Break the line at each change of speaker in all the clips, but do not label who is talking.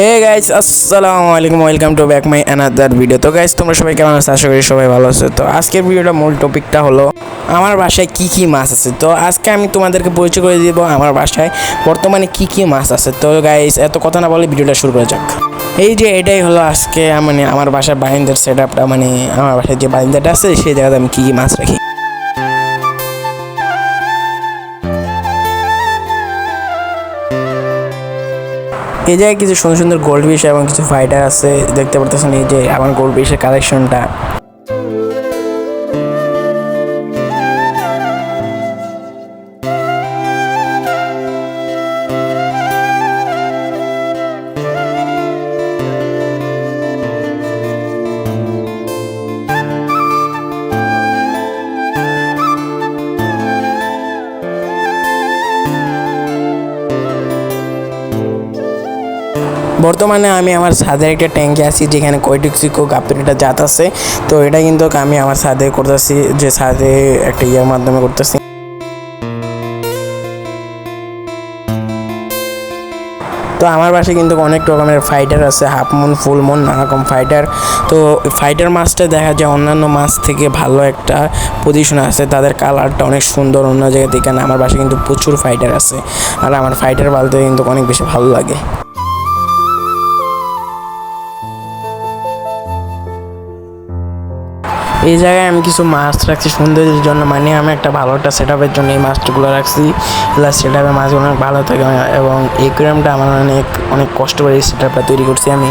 হে guys আসসালামু আলাইকুম welcome to back my another video তো গাইস তোমরা সবাই কেমন আছো? আশা করি সবাই ভালো আছো। তো আজকের ভিডিওটা মূল টপিকটা হলো, আমার বাসায় কি কি মাছ আছে? তো আজকে আমি তোমাদেরকে পরিচয় করে দিব আমার বাসায় বর্তমানে কি কি মাছ আছে। তো গাইস এত কথা না বলে ভিডিওটা শুরু করা যাক। এই যে এটাই হলো আজকে মানে আমার বাসার বারিন্দার সেট আপটা মানে আমার বাসায় যে বারিন্দাটা আছে, সেই জায়গাতে আমি কি কি মাছ রাখি। এই জায়গায় কিছু সুন্দর সুন্দর গোল্ড বিষ এবং কিছু ফাইটার আছে, দেখতে পারতেছেন এই যে আমার গোল্ড বিষের কালেকশনটা বর্তমানে আমি আমার ছাদের একটা ট্যাঙ্কে আছি, যেখানে কৈটিক্সিকো গাপ্পিটা জাত আছে। তো এটা কিন্তু আমি আমার ছাদে করতেছি, যে ছাদে একটা ইয়ের মাধ্যমে করতেছি। তো আমার বাসায় কিন্তু অনেক রকমের ফাইটার আছে হাফ মুন ফুল মুন নানা রকম ফাইটার তো ফাইটার মাছটা দেখা যায়, অন্যান্য মাছ থেকে ভালো একটা পজিশন আছে। তাদের কালারটা অনেক সুন্দর, অন্য জায়গা থেকে আমার বাসায় কিন্তু প্রচুর ফাইটার আছে। আর আমার ফাইটার পালতে কিন্তু অনেক বেশি ভালো লাগে। এই জায়গায় আমি কিছু মাছ রাখছি সৌন্দর্যের জন্য। মানে আমি একটা ভালো একটা সেট আপের জন্য এই মাছগুলো রাখছি। প্লাস সেট আপের মাছগুলো অনেক ভালো থাকে এবং এই ক্রামটা আমার অনেক অনেক কষ্ট করে এই সেট আপটা তৈরি করছি আমি।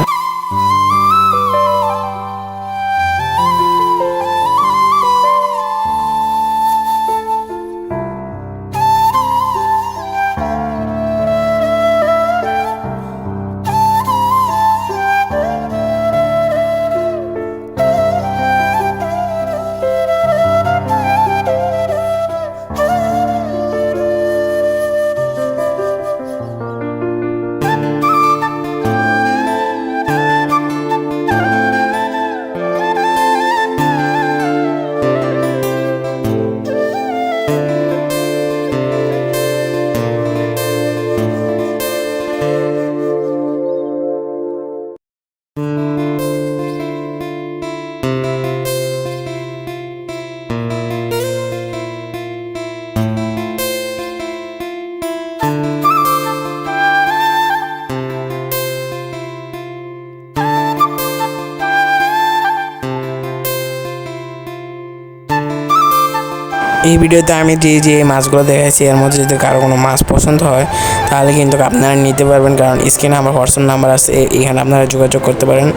এই ভিডিওতে আমি যে যে মাছগুলো দেখাচ্ছি এর মধ্যে যদি কারও কোনো মাছ পছন্দ হয়, তাহলে কিন্তু আপনারা নিতে পারবেন, কারণ স্ক্রিনে আমার হোয়াটসঅ্যাপ নাম্বার আছে এখানে আপনারা যোগাযোগ করতে পারেন।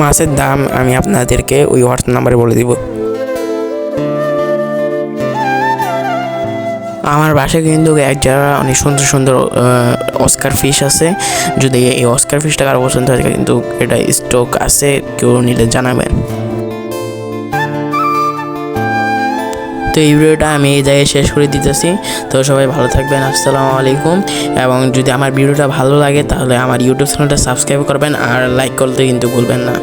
মাছের দাম আমি আপনাদেরকে ওই হোয়াটসঅ্যাপ নাম্বারে বলে দিব। আমার বাসায় কিন্তু এক জায়গায় অনেক সুন্দর সুন্দর অস্কার ফিশ আছে। যদি এই অস্কার ফিশটা কারও পছন্দ হয় কিন্তু এটা স্টক আছে, কেউ নিলে জানাবেন। তো এই ভিডিওটা আমি এই জায়গায় শেষ করে দিতেছি। তো সবাই ভালো থাকবেন, আসসালামু আলাইকুম। এবং যদি আমার ভিডিওটা ভালো লাগে, তাহলে আমার ইউটিউব চ্যানেলটা সাবস্ক্রাইব করবেন আর লাইক করতে কিন্তু ভুলবেন না।